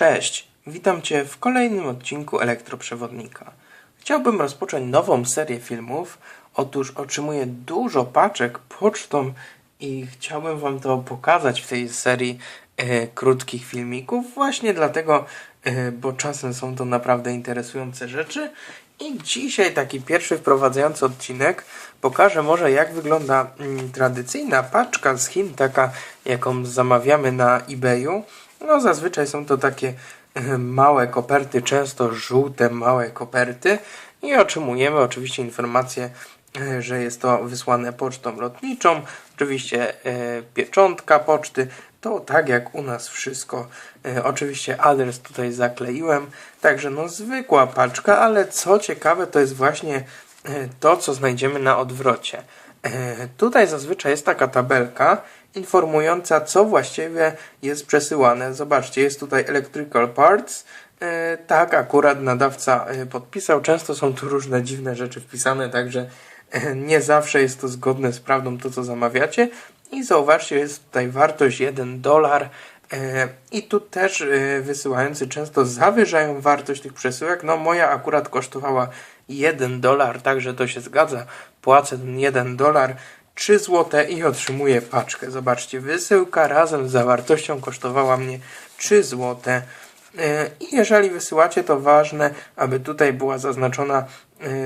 Cześć, witam Cię w kolejnym odcinku Elektroprzewodnika. Chciałbym rozpocząć nową serię filmów. Otóż otrzymuję dużo paczek pocztą i chciałbym Wam to pokazać w tej serii e, krótkich filmików. Właśnie dlatego, e, bo czasem są to naprawdę interesujące rzeczy. I dzisiaj taki pierwszy wprowadzający odcinek pokażę może jak wygląda mm, tradycyjna paczka z Chin, taka jaką zamawiamy na eBayu. No zazwyczaj są to takie e, małe koperty, często żółte małe koperty i otrzymujemy oczywiście informację, e, że jest to wysłane pocztą lotniczą. Oczywiście e, pieczątka poczty, to tak jak u nas wszystko. E, oczywiście adres tutaj zakleiłem, także no zwykła paczka, ale co ciekawe to jest właśnie to, co znajdziemy na odwrocie. Tutaj zazwyczaj jest taka tabelka informująca, co właściwie jest przesyłane. Zobaczcie, jest tutaj electrical parts. E, tak, akurat nadawca e, podpisał. Często są tu różne dziwne rzeczy wpisane, także e, nie zawsze jest to zgodne z prawdą to, co zamawiacie. I zauważcie, jest tutaj wartość 1 dolar. I tu też wysyłający często zawyżają wartość tych przesyłek. No moja akurat kosztowała 1 dolar, także to się zgadza. Płacę ten 1 dolar. 3 zł i otrzymuję paczkę. Zobaczcie, wysyłka razem z zawartością kosztowała mnie 3 zł. E, I jeżeli wysyłacie, to ważne, aby tutaj była zaznaczona,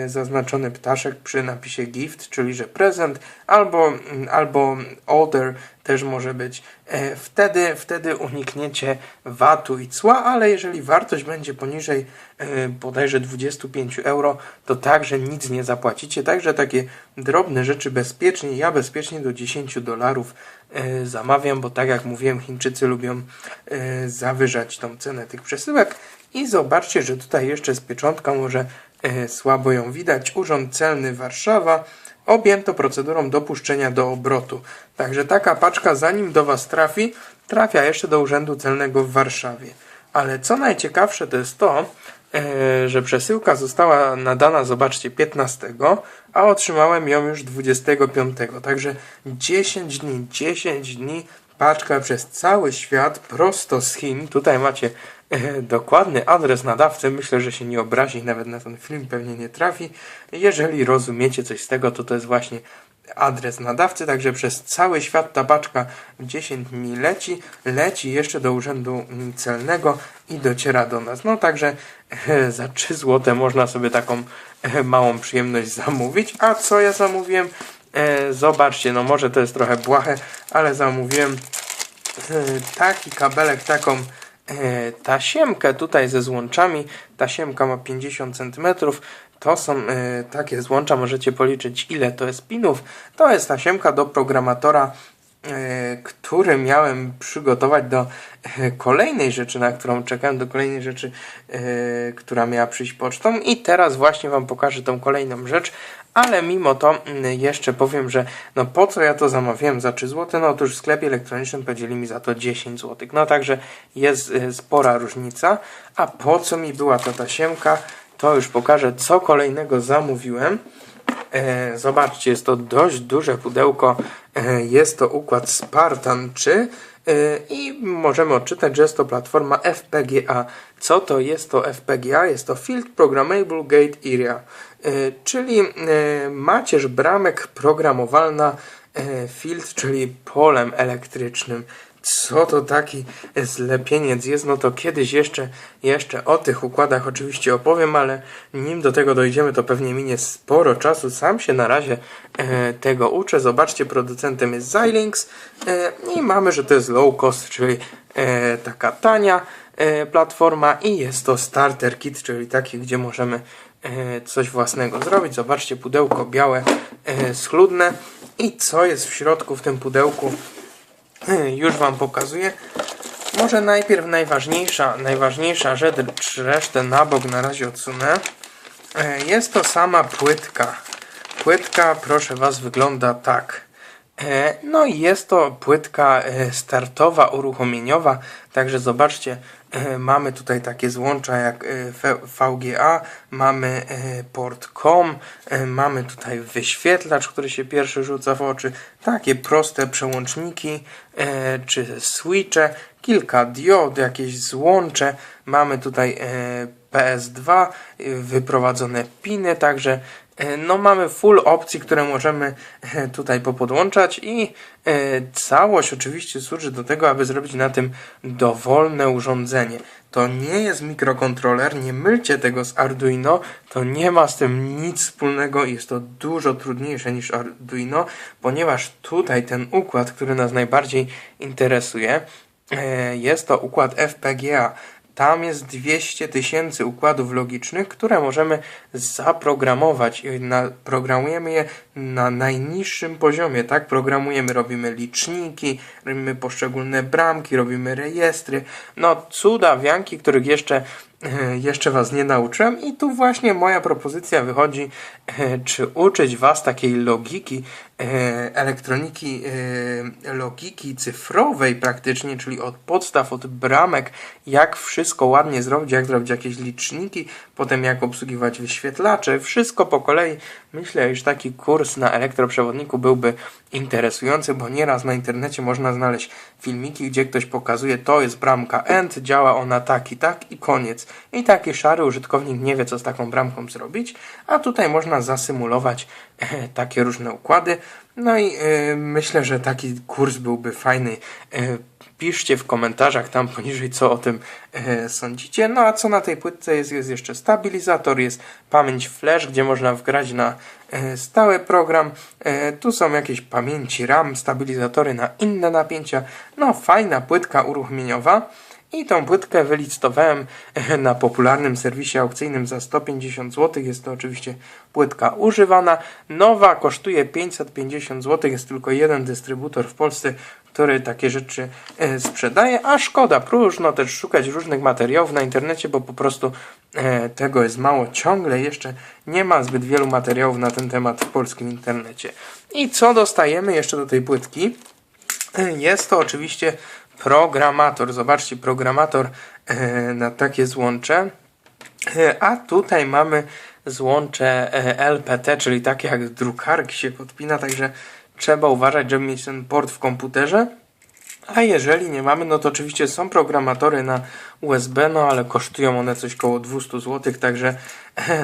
zaznaczony ptaszek przy napisie gift, czyli że prezent, albo, mm, albo order też może być. E, Wtedy, wtedy unikniecie VAT-u i cła, ale jeżeli wartość będzie poniżej e, bodajże 25 euro, to także nic nie zapłacicie. Także takie drobne rzeczy bezpiecznie, ja bezpiecznie do 10 dolarów e, zamawiam, bo tak jak mówiłem, Chińczycy lubią zawyżać tą cenę tych przesyłek. I zobaczcie, że tutaj jeszcze z pieczątką może słabo ją widać. Urząd Celny Warszawa objęto procedurą dopuszczenia do obrotu. Także taka paczka, zanim do Was trafi, trafia jeszcze do Urzędu Celnego w Warszawie. Ale co najciekawsze to jest to, e, że przesyłka została nadana, zobaczcie, 15, a otrzymałem ją już 25. Także 10 dni, 10 dni paczka przez cały świat prosto z Chin. Tutaj macie e, dokładny adres nadawcy. Myślę, że się nie obrazi, nawet na ten film pewnie nie trafi. Jeżeli rozumiecie coś z tego, to to jest właśnie adres nadawcy, także przez cały świat ta paczka w 10 dni leci, leci jeszcze do urzędu celnego i dociera do nas. No także e, za 3 zł można sobie taką e, małą przyjemność zamówić. A co ja zamówiłem? E, zobaczcie, no może to jest trochę błahe, ale zamówiłem e, taki kabelek, taką e, tasiemkę tutaj ze złączami. Tasiemka ma 50 cm. To są e, takie złącza, możecie policzyć ile to jest pinów. To jest tasiemka do programatora, który miałem przygotować do e, kolejnej rzeczy, na którą czekałem, do kolejnej rzeczy, e, która miała przyjść pocztą. I teraz właśnie Wam pokażę tą kolejną rzecz. Ale mimo to mm, jeszcze powiem, że no po co ja to zamawiałem za 3 zł? No otóż w sklepie elektronicznym podzieli mi za to 10 zł. No także jest e, spora różnica. A po co mi była ta tasiemka? To już pokażę, co kolejnego zamówiłem. E, zobaczcie, jest to dość duże pudełko. E, jest to układ Spartan 3 e, i możemy odczytać, że jest to platforma FPGA. Co to jest to FPGA? Jest to Field Programmable Gate Area, czyli macierz bramek programowalna field, czyli polem elektrycznym. Co to taki zlepieniec jest? No to kiedyś jeszcze, jeszcze o tych układach oczywiście opowiem, ale nim do tego dojdziemy, to pewnie minie sporo czasu. Sam się na razie e, tego uczę. Zobaczcie, producentem jest Xilinx e, i mamy, że to jest low cost, czyli e, taka tania e, platforma i jest to starter kit, czyli taki, gdzie możemy e, coś własnego zrobić. Zobaczcie, pudełko białe, e, schludne i co jest w środku w tym pudełku już Wam pokazuję. Może najpierw najważniejsza, najważniejsza rzecz, resztę na bok na razie odsunę. E, Jest to sama płytka. Płytka, proszę Was, wygląda tak. E, No i jest to płytka e, startowa, uruchomieniowa, także zobaczcie, E, Mamy tutaj takie złącza jak VGA, mamy port COM, mamy tutaj wyświetlacz, który się pierwszy rzuca w oczy, takie proste przełączniki czy switche, kilka diod, jakieś złącze, mamy tutaj PS2, y, wyprowadzone piny, także e, no mamy full opcji, które możemy e, tutaj popodłączać i e, całość oczywiście służy do tego, aby zrobić na tym dowolne urządzenie. To nie jest mikrokontroler, nie mylcie tego z Arduino, to nie ma z tym nic wspólnego jest to dużo trudniejsze niż Arduino, ponieważ tutaj ten układ, który nas najbardziej interesuje, e, jest to układ FPGA. Tam jest 200 tysięcy układów logicznych, które możemy zaprogramować. Programujemy je na najniższym poziomie, tak? Programujemy, robimy liczniki, robimy poszczególne bramki, robimy rejestry. No, cuda, wianki, których jeszcze, jeszcze Was nie nauczyłem. I tu właśnie moja propozycja wychodzi, czy uczyć Was takiej logiki, elektroniki, e, logiki cyfrowej praktycznie, czyli od podstaw, od bramek, jak wszystko ładnie zrobić, jak zrobić jakieś liczniki, potem jak obsługiwać wyświetlacze, wszystko po kolei. Myślę, iż taki kurs na elektroprzewodniku byłby interesujący, bo nieraz na internecie można znaleźć filmiki, gdzie ktoś pokazuje, to jest bramka END, działa ona tak i tak i koniec. I taki szary użytkownik nie wie, co z taką bramką zrobić, a tutaj można zasymulować e, takie różne układy. No i e, myślę, że taki kurs byłby fajny. E, piszcie w komentarzach tam poniżej, co o tym e, sądzicie. No a co na tej płytce jest? Jest jeszcze stabilizator, jest pamięć flash, gdzie można wgrać na stały program. Tu są jakieś pamięci RAM, stabilizatory na inne napięcia. No fajna płytka uruchomieniowa. I tą płytkę wylicytowałem e, na popularnym serwisie aukcyjnym za 150 zł. Jest to oczywiście płytka używana. Nowa kosztuje 550 zł. Jest tylko jeden dystrybutor w Polsce, który takie rzeczy e, sprzedaje. A szkoda, próżno też szukać różnych materiałów na internecie, bo po prostu e, tego jest mało. Ciągle jeszcze nie ma zbyt wielu materiałów na ten temat w polskim internecie. I co dostajemy jeszcze do tej płytki? Jest to oczywiście programator. Zobaczcie, programator e, na takie złącze. E, A tutaj mamy złącze e, LPT, czyli takie jak drukarki się podpina, także trzeba uważać, żeby mieć ten port w komputerze. A jeżeli nie mamy, no to oczywiście są programatory na USB, no ale kosztują one coś koło 200 zł, także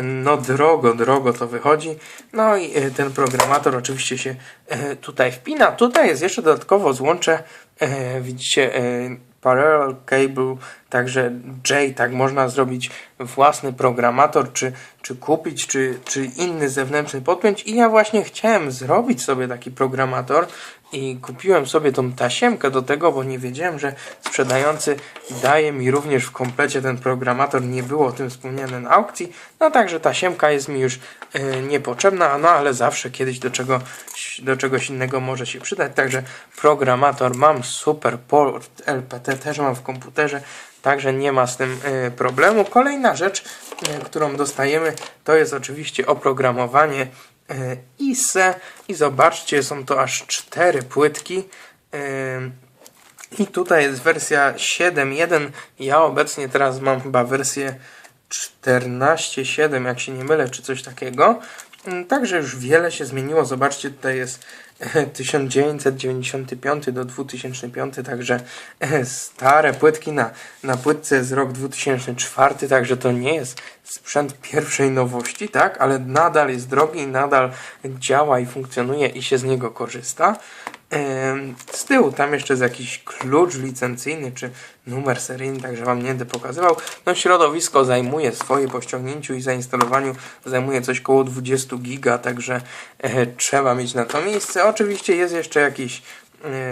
no drogo, drogo to wychodzi. No i ten programator oczywiście się tutaj wpina. Tutaj jest jeszcze dodatkowo złącze, widzicie, e, parallel cable, także J, tak można zrobić własny programator, czy, czy kupić, czy, czy inny zewnętrzny podpiąć. I ja właśnie chciałem zrobić sobie taki programator i kupiłem sobie tą tasiemkę do tego, bo nie wiedziałem, że sprzedający daje mi również w komplecie ten programator. Nie było o tym wspomniane na aukcji. No także tasiemka jest mi już e, niepotrzebna, no ale zawsze kiedyś do, czego, do czegoś innego może się przydać. Także programator mam, super port LPT też mam w komputerze. Także nie ma z tym e, problemu. Kolejna rzecz, e, którą dostajemy, to jest oczywiście oprogramowanie ISE i zobaczcie, są to aż cztery płytki. E, I tutaj jest wersja 7.1. Ja obecnie teraz mam chyba wersję 14.7, jak się nie mylę, czy coś takiego. Mm, Także już wiele się zmieniło. Zobaczcie, tutaj jest e, 1995 do 2005, także e, stare płytki na, na płytce jest rok 2004, także to nie jest sprzęt pierwszej nowości, tak, ale nadal jest drogi, nadal działa i funkcjonuje i się z niego korzysta. Z tyłu tam jeszcze jest jakiś klucz licencyjny czy numer seryjny, także Wam nie będę pokazywał. No środowisko zajmuje swoje po ściągnięciu i zainstalowaniu zajmuje coś koło 20 giga, także e, trzeba mieć na to miejsce. Oczywiście jest jeszcze jakiś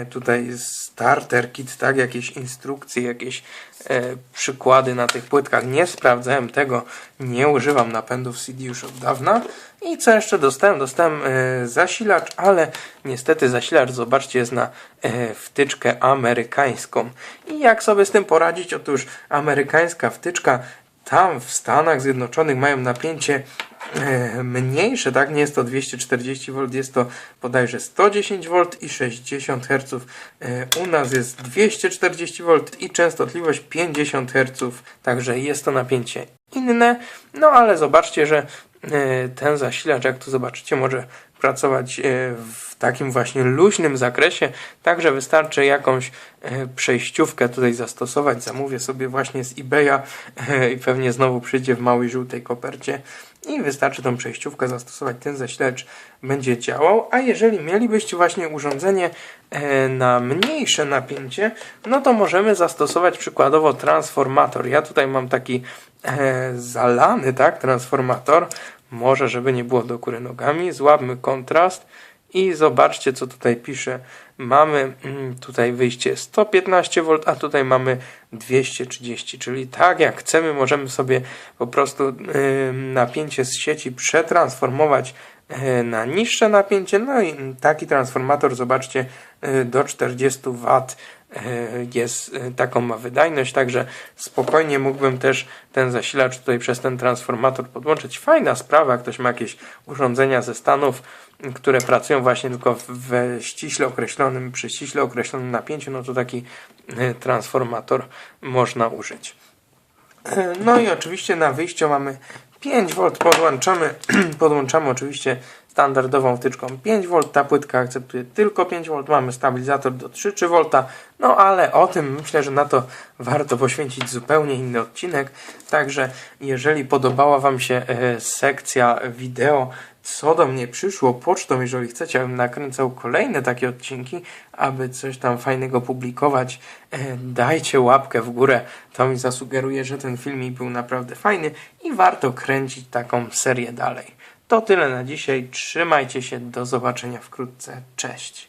tutaj starter kit, tak, jakieś instrukcje, jakieś e, przykłady na tych płytkach. Nie sprawdzałem tego, nie używam napędów CD już od dawna. I co jeszcze dostałem? Dostałem e, zasilacz, ale niestety zasilacz, zobaczcie, jest na e, wtyczkę amerykańską. I jak sobie z tym poradzić? Otóż amerykańska wtyczka tam w Stanach Zjednoczonych mają napięcie e, mniejsze, tak? Nie jest to 240 V, jest to bodajże 110 V i 60 Hz. E, U nas jest 240 V i częstotliwość 50 Hz, także jest to napięcie inne. No ale zobaczcie, że e, ten zasilacz, jak tu zobaczycie, może pracować e, w takim właśnie luźnym zakresie, także wystarczy jakąś e, przejściówkę tutaj zastosować. Zamówię sobie właśnie z eBaya e, i pewnie znowu przyjdzie w małej żółtej kopercie i wystarczy tą przejściówkę zastosować. Ten zasilacz będzie działał, a jeżeli mielibyście właśnie urządzenie e, na mniejsze napięcie, no to możemy zastosować przykładowo transformator. Ja tutaj mam taki e, zalany, tak, transformator. Może, żeby nie było do góry nogami. Złapmy kontrast i zobaczcie, co tutaj pisze. Mamy mm, tutaj wyjście 115V, a tutaj mamy 230, czyli tak jak chcemy, możemy sobie po prostu napięcie z sieci przetransformować na niższe napięcie. No i taki transformator, zobaczcie, y, do 40 W jest y, taką ma wydajność, także spokojnie mógłbym też ten zasilacz tutaj przez ten transformator podłączyć. Fajna sprawa, ktoś ma jakieś urządzenia ze Stanów, które pracują właśnie tylko w- ściśle określonym, przy ściśle określonym napięciu, no to taki transformator można użyć. E, No i oczywiście na wyjściu mamy 5V, podłączamy, podłączamy oczywiście standardową wtyczką. 5V, ta płytka akceptuje tylko 5V, mamy stabilizator do 3-3V, no ale o tym myślę, że na to warto poświęcić zupełnie inny odcinek, także jeżeli podobała Wam się e, sekcja wideo, co do mnie przyszło pocztą, jeżeli chcecie, abym nakręcał kolejne takie odcinki, aby coś tam fajnego publikować, e, dajcie łapkę w górę. To mi zasugeruje, że ten filmik był naprawdę fajny i warto kręcić taką serię dalej. To tyle na dzisiaj. Trzymajcie się. Do zobaczenia wkrótce. Cześć.